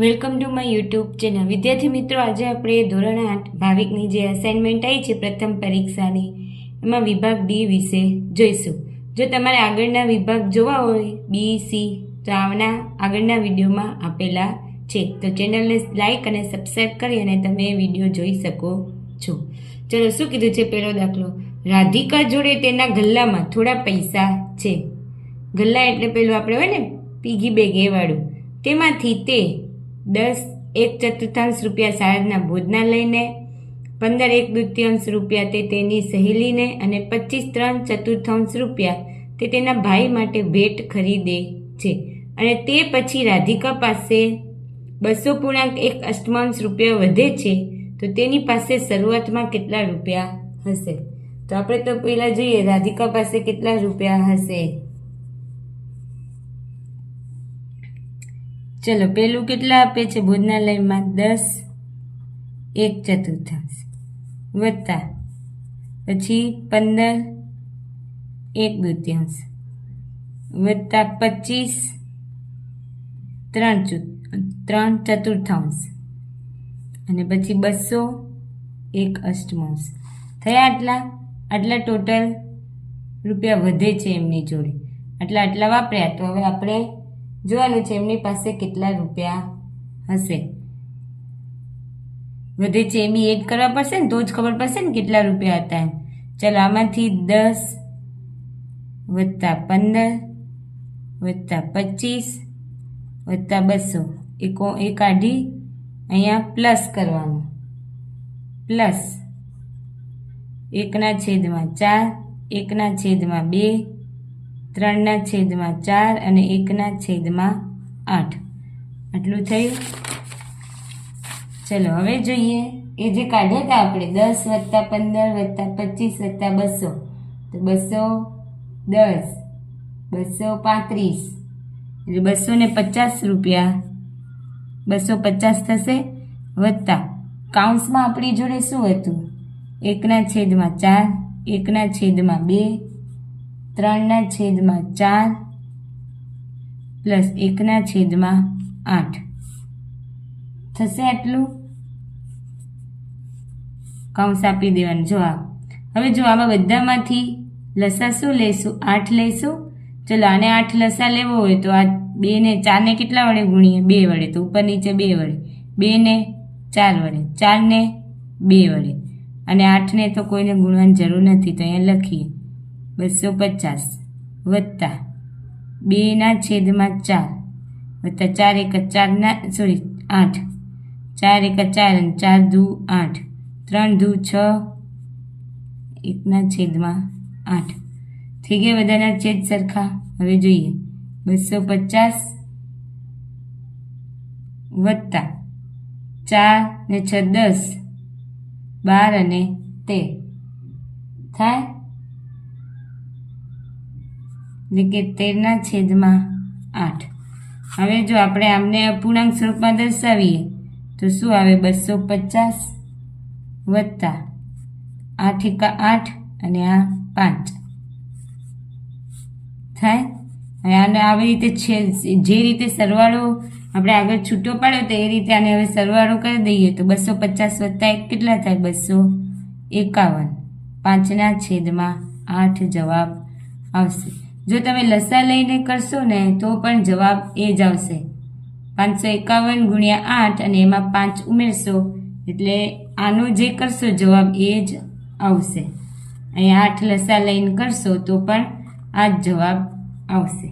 Welcome to my YouTube channel. વિદ્યાર્થી મિત્રો, આજે આપણે ધોરણ આઠ ભાવિકની જે અસાઇનમેન્ટ આવી છે પ્રથમ પરીક્ષાની, એમાં વિભાગ ડી વિશે જોઈશું. જો તમારે આગળના વિભાગ જોવા હોય, બી, સી, તો આવના આગળના વિડીયોમાં આપેલા છે. તો ચેનલને લાઇક અને સબસ્ક્રાઈબ કરી અને તમે વીડિયો જોઈ શકો છો. ચલો, શું કીધું છે પહેલો દાખલો? રાધિકા જોડે તેના ગલ્લામાં થોડા પૈસા છે. ગલ્લા એટલે પેલું આપણે હોય ને, પીગી બેગ એ વાળું. તેમાંથી તે દસ એક ચતુર્થાંશ રૂપિયા શાળાના ભોજનાલયને, પંદર એક દ્વિતીયાંશ રૂપિયા તે તેની સહેલીને અને પચીસ ત્રણ ચતુર્થાંશ રૂપિયા તે તેના ભાઈ માટે ભેટ ખરીદે છે. અને તે પછી રાધિકા પાસે બસો પૂર્ણાંક એક અષ્ટમાંશ રૂપિયા વધે છે, તો તેની પાસે શરૂઆતમાં કેટલા રૂપિયા હશે? તો આપણે તો પહેલાં જોઈએ રાધિકા પાસે કેટલા રૂપિયા હશે. ચલો, પેલું કેટલા આપે છે? ભોજનાલયમાં દસ, એક ચતુર્થાંશ. વત્તા, પછી પંદર, એક દૃત્યાંશ. વત્તા પચીસ, ત્રણ ચુ, ત્રણ ચતુર્થાંશ. અને પછી બસો, એક અષ્ટમાંશ. થયા આટલા? આટલા ટોટલ રૂપિયા વધે છે એમની જોડે. આટલા આટલા વાપર્યા. તો હવે આપણે જોવાનું છે, એમની પાસે કેટલા રૂપિયા હશે? વધે છે એ એડ કરવા પડશે ને, તો જ ખબર પડશે ને કેટલા રૂપિયા હતા એમ. ચાલો, આમાંથી દસ વત્તા પંદર વત્તા પચીસ વત્તા બસો. એકો એ કાઢી અહીંયા પ્લસ કરવાનું. પ્લસ એકના છેદમાં ચાર, એકના છેદમાં બે ત્રણના છેદમાં ચાર અને એકના છેદમાં આઠ. આટલું થયું? ચલો, હવે જોઈએ. એ જે કાઢ્યા હતા આપણે, દસ વત્તા પંદર વત્તા પચીસ વત્તા બસો. તો બસો દસ, બસો પાંત્રીસ, એટલે બસો ને પચાસ રૂપિયા. બસો પચાસ થશે વત્તા. કાઉન્સમાં આપણી જોડે શું હતું? એકના છેદમાં ચાર, એકના છેદમાં બે ત્રણના છેદમાં ચાર પ્લસ એકના છેદમાં આઠ. થશે આટલું? કૌંસ આપી દેવાનું. જો હવે જો આમાં બધામાંથી લસા શું લઈશું આઠ લઈશું ચલો આને આઠ લસા લેવો હોય તો આ બેને ચારને કેટલા વડે ગુણીએ? બે વડે. તો ઉપર નીચે બે વડે. બેને ચાર વડે. ચારને બે વડે. અને આઠને તો કોઈને ગુણવાની જરૂર નથી. તો અહીંયા લખીએ. બસો પચાસ વત્તા બેના છેદમાં ચાર વત્તા ચાર એક ચારના સોરી આઠ. ચાર એક ચાર અને ચાર દુ આઠ. ત્રણ દુ છ એકના છેદમાં આઠ. થઈ ગયા બધાના છેદ સરખા? હવે જોઈએ. બસો પચાસ વત્તા ચાર ને છ દસ બાર અને તેર. થાય? એટલે કે તેરના છેદમાં આઠ. હવે જો આપણે આમને અપૂર્ણાંક સ્વરૂપમાં દર્શાવીએ, તો શું આવે? બસો પચાસ વત્તા આઠ એકા આઠ અને આ પાંચ. થાય? હવે આને આવી રીતે છે જે રીતે સરવાળો આપણે આગળ છૂટો પાડ્યો તો એ રીતે આને હવે સરવાળો કરી દઈએ તો બસો પચાસ વત્તા એક કેટલા થાય? બસો એકાવન. પાંચના છેદમાં આઠ જવાબ આવશે. જો તમે લસા લઈને કરશો ને, તો પણ જવાબ એ જ આવશે. પાંચસો એકાવન ગુણ્યા આઠ અને એમાં પાંચ ઉમેરશો, એટલે આનો જે કરશો જવાબ એ જ આવશે. અહીંયા આઠ લસા લઈને કરશો, તો પણ આ જ જવાબ આવશે.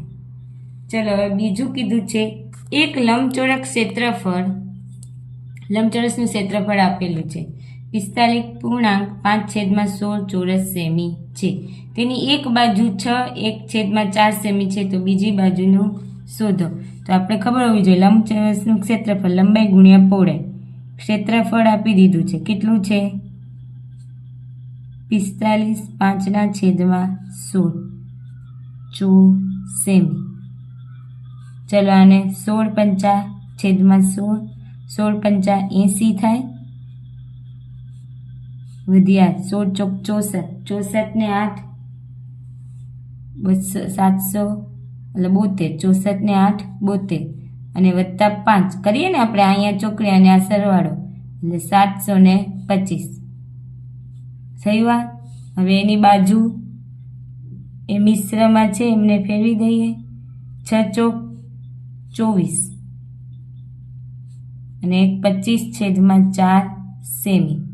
ચલો, હવે બીજું કીધું છે, એક લંબચોરસ ક્ષેત્રફળ, લંબચોરસનું ક્ષેત્રફળ આપેલું છે. પિસ્તાલીસ પૂર્ણાંક પાંચ છેદમાં સોળ ચોરસ સેમી છે. તેની એક બાજુ છ, એક છેદમાં ચાર સેમી છે. તો બીજી બાજુનું શોધો. તો આપણે ખબર હોવી જોઈએ, લંબચોરસનું ક્ષેત્રફળ લંબાઈ ગુણ્યા પહોળાઈ ક્ષેત્રફળ આપી દીધું છે. કેટલું છે? પિસ્તાલીસ પાંચના છેદમાં સોળ ચો સેમી. ચલો આને સોળ પંચા છેદમાં સોળ સોળ પંચા એંસી થાય. વધ્યા સોળ ચોક ચોસઠ. ચોસઠ ને આઠ. બસો સાતસો એટલે બોતેર. ચોસઠ ને આઠ, બોતેર. અને વત્તા પાંચ. કરીએ ને આપણે અહીંયા ચોકડી અને આ સરવાળો. એટલે સાતસો ને પચીસ. સહી વાત હવે એની બાજુ એ મિશ્રમાં છે, એમને ફેરવી દઈએ. છ ચોક ચોવીસ. અને એક પચીસ છેદમાં ચાર સેમી.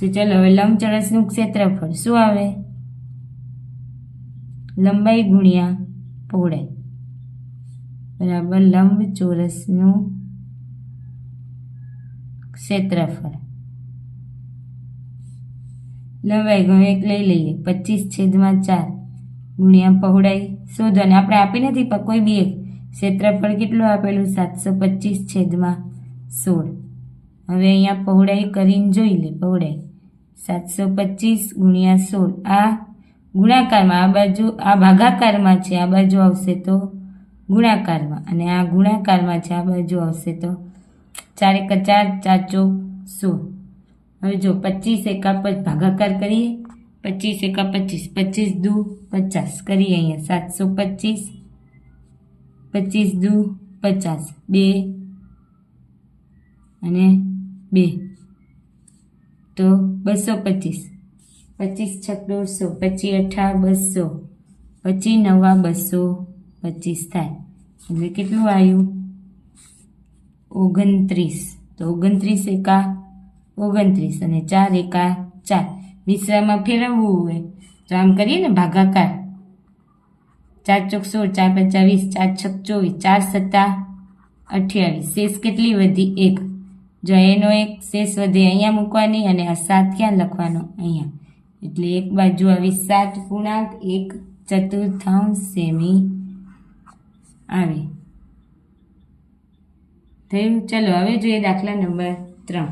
તો ચાલો હવે લંબચોરસનું ક્ષેત્રફળ શું આવે? લંબાઈ ગુણ્યા પહોળાઈ. બરાબર લંબચોરસનું ક્ષેત્રફળ. લંબાઈ ગમે એક લઈ લઈએ. પચીસ છેદમાં ચાર ગુણ્યા પહોળાઈ શોધવાની આપણે આપી નથી, પણ કોઈ બી એક. ક્ષેત્રફળ કેટલું આપેલું? સાતસો પચીસ છેદમાં સોળ. હવે અહીંયા પહોળાઈ કરીને જોઈ લે, પહોળાઈ. સાતસો પચીસ ગુણ્યા સોળ. આ ગુણાકારમાં, આ બાજુ, આ ભાગાકારમાં છે, આ બાજુ આવશે તો ગુણાકારમાં. અને આ ગુણાકારમાં છે, આ બાજુ આવશે તો ચાર એક ચાર ચાર સોળ. હવે જો પચીસ એકા પચ, ભાગાકાર કરીએ. પચીસ એકા પચીસ પચીસ દુ પચાસ. કરીએ અહીંયા સાતસો પચીસ પચીસ દુ પચાસ. બે. અને બે. તો બસો પચીસ. પચીસ છક દોઢસો પચીસ અઠા બસો પચીસ નવા બસો પચીસ થાય. એટલે કેટલું આવ્યું? ઓગણત્રીસ. તો ઓગણત્રીસ એકા ઓગણત્રીસ અને ચાર એકા ચાર. મિશ્રામાં ફેરવવું હોય તો આમ કરીએ ને ભાગાકાર. ચાર ચોક સોળ, ચાર પચાવીસ ચાર છક ચોવીસ, ચાર સત્તા અઠ્યાવીસ. શેષ કેટલી વધી? એક. જો એનો એક શેષ વધે અહીંયા મૂકવાની અને આ ક્યાં લખવાનો? અહીંયા. એટલે એક બાજુ આવી સાત પૂર્ણાંક, એક ચતુર્થાંશ સેમી આવે. થયું? ચલો, હવે જોઈએ દાખલા નંબર ત્રણ.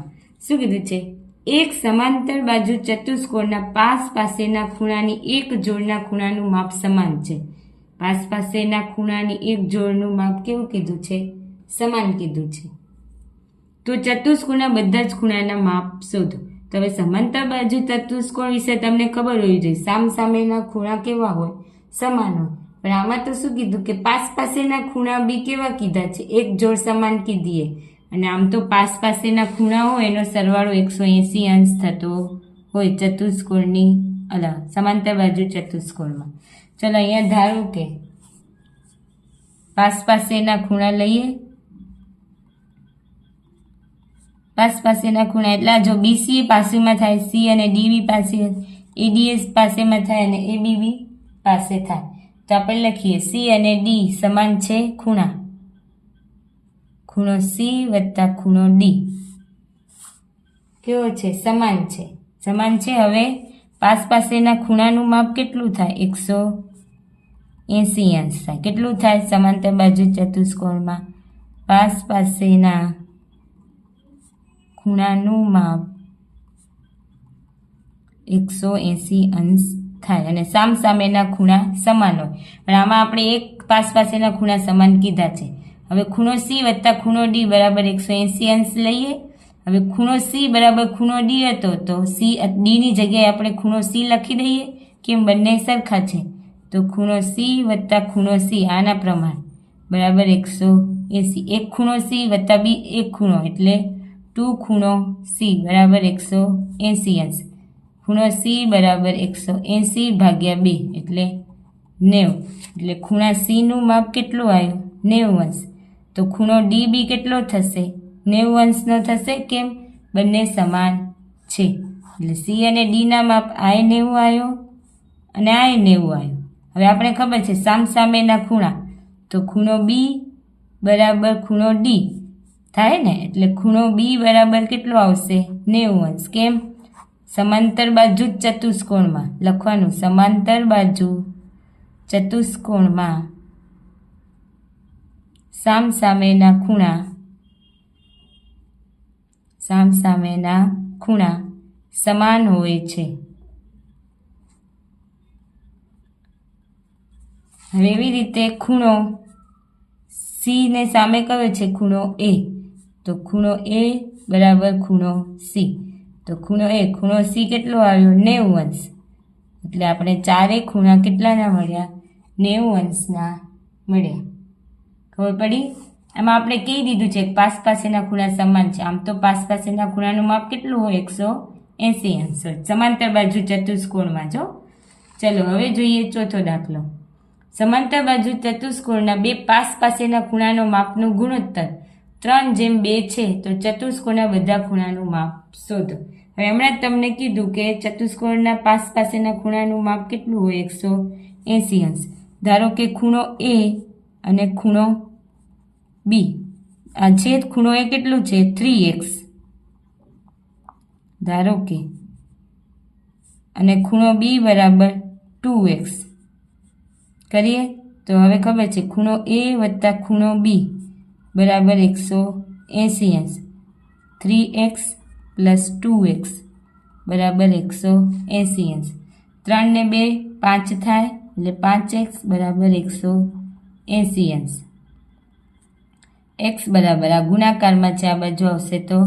શું કીધું છે? એક સમાંતર બાજુ ચતુષ્કોણના પાસ પાસેના ખૂણાની એક જોડના ખૂણાનું માપ સમાન છે. પાસ પાસેના ખૂણાની એક જોડનું માપ કેવું કીધું છે? સમાન કીધું છે. તો ચતુષ્કોણના બધા જ ખૂણાના માપ શોધો. તો હવે સમાંતર બાજુ ચતુષ્કોણ વિશે તમને ખબર હોવી જોઈએ. સામ સામેના ખૂણા કેવા હોય? સમાન હોય. પણ આમાં તો શું કીધું કે પાસ પાસેના ખૂણા બી કેવા કીધા છે? એક જોડ સમાન કીધીએ. અને આમ તો પાસ પાસેના ખૂણા હોય, એનો સરવાળો એકસો એંસી અંશ થતો હોય ચતુષ્કોણની અલા, સમાંતર બાજુ ચતુષ્કોણમાં. ચલો અહીંયા ધારો કે પાસ પાસેના ખૂણા લઈએ. પાસ પાસેના ખૂણા એટલા, જો બીસી પાસેમાં થાય સી અને ડીબી પાસે એડીએસ પાસેમાં થાય અને એબીબી પાસે થાય. તો આપણે લખીએ સી અને ડી સમાન છે ખૂણા. ખૂણો સી વત્તા ખૂણો ડી કેવો છે? સમાન છે. સમાન છે. હવે પાસ પાસેના ખૂણાનું માપ કેટલું થાય? એકસો એંસી અંશ થાય. કેટલું થાય? સમાંતર બાજુ ચતુષ્કોણમાં પાસ પાસેના ખૂણાનું માપ એકસો એંસી અંશ થાય અને સામ સામેના ખૂણા સમાન હોય. પણ આમાં આપણે એક પાસ પાસેના ખૂણા સમાન કીધા છે. હવે ખૂણો સી વત્તા ખૂણો ડી બરાબર એકસો એંસી અંશ લઈએ. હવે ખૂણો સી બરાબર ખૂણો ડી હતો તો સી ડીની જગ્યાએ આપણે ખૂણો સી લખી દઈએ. કેમ? બંને સરખા છે. તો ખૂણો સી વત્તા ખૂણો સી આના પ્રમાણ બરાબર એકસો એંસી. એક ખૂણો સી વત્તા બી, એક ખૂણો. એટલે ટુ ખૂણો સી બરાબર એકસો એંસી અંશ. ખૂણો સી બરાબર એકસો એંસી ભાગ્યા બે એટલે નેવું. એટલે ખૂણા સીનું માપ કેટલું આવ્યું? નેવું અંશ. તો ખૂણો ડી બી કેટલો થશે? નેવું અંશનો થશે કેમ? બંને સમાન છે. એટલે સી અને ડીના માપ આય નેવું આવ્યો અને આય નેવું આવ્યું. હવે આપણે ખબર છે સામ સામેના ખૂણા. તો ખૂણો બી બરાબર ખૂણો ડી થાય ને? એટલે ખૂણો બી બરાબર કેટલો આવશે? નેવું અંશ. કેમ? સમાંતર બાજુ જ ચતુષ્કોણમાં. લખવાનું, સમાંતર બાજુ ચતુષ્કોણમાં. સામ સામેના ખૂણા. સામ સામેના ખૂણા સમાન હોય છે. એવી રીતે ખૂણો સી ને સામે કયો છે? ખૂણો એ તો ખૂણો એ બરાબર ખૂણો સી તો ખૂણો એ ખૂણો સી કેટલો આવ્યો? નેવું અંશ એટલે આપણે ચારે ખૂણા કેટલાના મળ્યા? નેવું અંશના મળ્યા. ખબર પડી? આમાં આપણે કહી દીધું છે પાસ પાસેના ખૂણા સમાન છે. આમ તો પાસ પાસેના ખૂણાનું માપ કેટલું હોય? એકસો એંસી અંશ હોય. સમાંતર બાજુ ચતુષ્કોણમાં જો. ચલો, હવે જોઈએ ચોથો દાખલો. સમાંતર બાજુ ચતુષ્કોણના બે પાસ પાસેના ખૂણાનો માપનું ગુણોત્તર. ત્રણ જેમ બે છે, તો ચતુષ્કોણના બધા ખૂણાનું માપ શોધો. હવે હમણાં તમને કીધું કે ચતુષ્કોણના પાસ પાસેના ખૂણાનું માપ કેટલું હોય? એકસો એંસી અંશ. ધારો કે ખૂણો એ અને ખૂણો બી. આ છેદ ખૂણો એ કેટલું છે? Three x. ધારો કે. અને ખૂણો બી બરાબર ટુ એક્સ. કરીએ? તો હવે ખબર છે, ખૂણો એ વત્તા ખૂણો બી. બરાબર એકસો એંસી અંશ. Three x plus two x બરાબર એકસો એંસી અંશ. ત્રણને બે પાંચ થાય એટલે પાંચ એક્સ બરાબર એકસો એંસી અંશ. એક્સ બરાબર આ ગુણાકારમાં છે આ બાજુ આવશે તો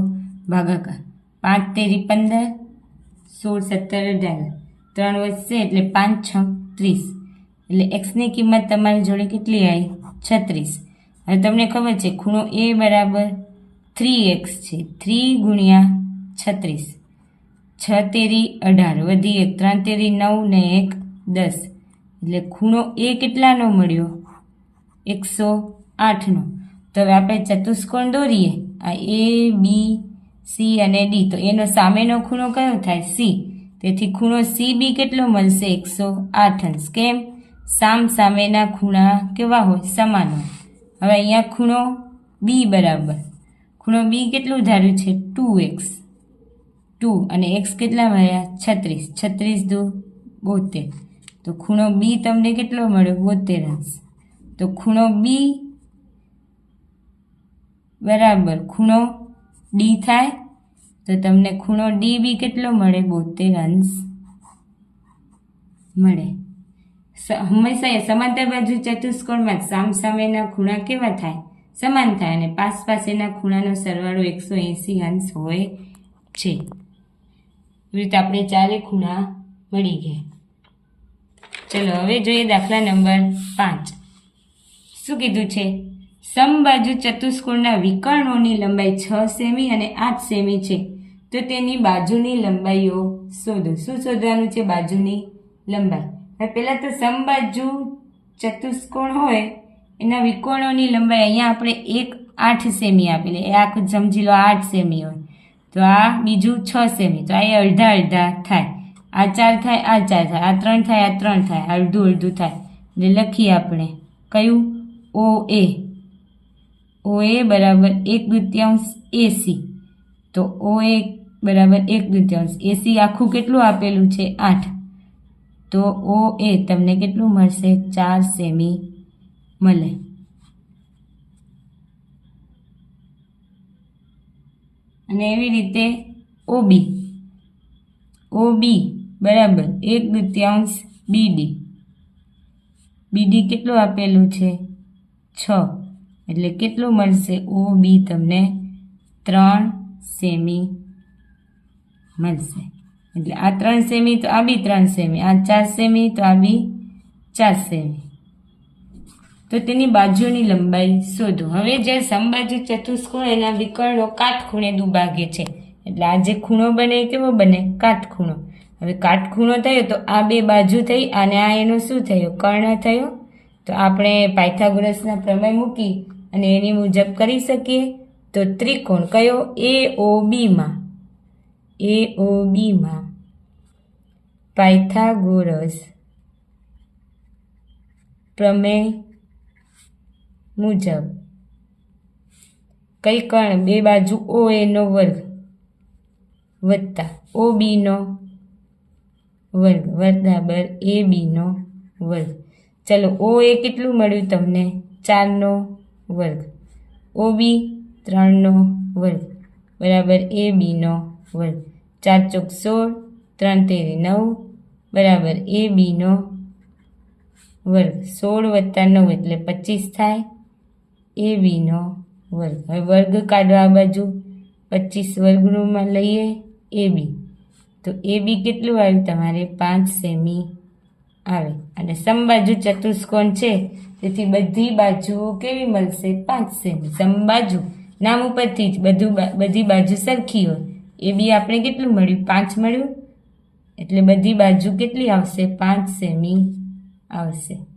ભાગાકાર. પાંચ તેરી પંદર, સોળ સત્તર અઢાર. ત્રણ વધશે એટલે પાંચ છ ત્રીસ. એટલે એક્સની કિંમત તમારી જોડે કેટલી આવી? છત્રીસ. હવે તમને ખબર છે, ખૂણો એ બરાબર થ્રી એક્સ છે. થ્રી ગુણ્યા છત્રીસ. છ તેરી અઢાર. વધી એક. ત્રણ તેરી નવ ને એક દસ. એટલે ખૂણો એ કેટલાનો મળ્યો? એકસો આઠનો. તો હવે આપણે ચતુષ્કોણ દોરીએ. આ એ, બી, સી અને ડી. તો એનો સામેનો ખૂણો કયો થાય? સી. તેથી ખૂણો સી બી કેટલો મળશે? એકસો આઠ અંશ. કેમ? સામ સામેના ખૂણા કેવા હોય? સમાન હોય. હવે અહીંયા ખૂણો બી બરાબર. ખૂણો બી કેટલું ધાર્યું છે? ટુ એક્સ ટુ અને એક્સ કેટલા મળ્યા? છત્રીસ. છત્રીસ દુ બોતેર. તો ખૂણો બી તમને કેટલો મળ્યો? બોતેર અંશ તો ખૂણો બી બરાબર ખૂણો ડી થાય. તો તમને ખૂણો ડી બી કેટલો મળે? બોતેર અંશ મળે. હંમેશા સમાંતર બાજુ ચતુષ્કોણમાં સામસામેના ખૂણા કેવા થાય? સમાન થાય અને પાસ પાસેના ખૂણાનો સરવાળો એકસો એંસી અંશ હોય છે. એવી રીતે આપણે ચારે ખૂણા મળી ગયા. ચલો, હવે જોઈએ દાખલા નંબર પાંચ. શું કીધું છે? સમબાજુ ચતુષ્કોણના વિકર્ણોની લંબાઈ છ સેમી અને આઠ સેમી છે. તો તેની બાજુની લંબાઈઓ શોધો. શું શોધવાનું છે બાજુની લંબાઈ? હવે પહેલાં તો સમબાજુ ચતુષ્કોણ હોય, એના વિકોણોની લંબાઈ અહીંયા આપણે એક આઠ સેમી આપેલી એ આખું સમજી લો આઠ સેમી હોય. તો આ બીજું છ સેમી. તો આ અડધા અડધા થાય. આ ચાર થાય, આ ચાર થાય. આ ત્રણ થાય, આ ત્રણ થાય. અડધું અડધું થાય. એટલે લખીએ આપણે. કયું? ઓ એ. ઓ એ બરાબર એક દૃત્યાંશ એસી. તો ઓ એ બરાબર એક દૃત્યાંશ. એસી આખું કેટલું આપેલું છે? આઠ. તો ઓ એ તમને કેટલું મળશે? ચાર સેમી મળે અને એવી રીતે ઓબી. ઓબી બરાબર એક દૃત્યાંશ બીડી. બીડી કેટલું આપેલું છે? છ. એટલે કેટલું મળશે? ઓ બી તમને ત્રણ સેમી મળશે. એટલે આ ત્રણ સેમી, તો આ બી ત્રણ સેમી, આ ચાર સેમી, તો આ બી ચાર સેમી. તો તેની બાજુની લંબાઈ શોધો. હવે જે સમબાજુ ચતુષ્કોણ એના વિકર્ણો કાટખૂણે દુભાગે છે. એટલે આ જે ખૂણો બને કેવો બને? કાટખૂણો હવે કાટખૂણો થયો તો આ બે બાજુ થઈ, અને આ એનો શું થયો? કર્ણ થયો. તો આપણે પાયથાગોરસના પ્રમેય મૂકી અને એની મુજબ કરી શકીએ. તો ત્રિકોણ કયો? એ ઓ બીમાં એ ઓ બીમાં પાયથાગોરસ. પ્રમેય મુજબ. કઈ કણ બે બાજુ ઓ એનો વર્ગ વત્તા ઓ બીનો વર્ગ બરાબર એ બીનો વર્ગ. ચલો ઓ એ કેટલું મળ્યું તમને? ચારનો વર્ગ. ઓ બી ત્રણનો વર્ગ. બરાબર એ બીનો વર્ગ ચાર ચોક સોળ, ત્રણ તેરી નવ, બરાબર એ બીનો વર્ગ. સોળ વત્તા નવ એટલે પચીસ થાય. એ બીનો વર્ગ. હવે વર્ગ કાઢવા બાજુ. પચીસ વર્ગરૂપમાં લઈએ એ બી. તો એ બી કેટલું આવ્યું? તમારે પાંચ સેમી આવે. અને સમબાજુ ચતુષ્કોણ છે. તેથી બધી બાજુઓ કેવી મળશે? પાંચ સેમી. સમબાજુ નામ ઉપરથી જ બધું બધી બાજુ સરખી હોય. એ બી આપણે કેટલું મળ્યું? પાંચ મળ્યું? એટલે બધી બાજુ કેટલી આવશે? પાંચ સેમી આવશે.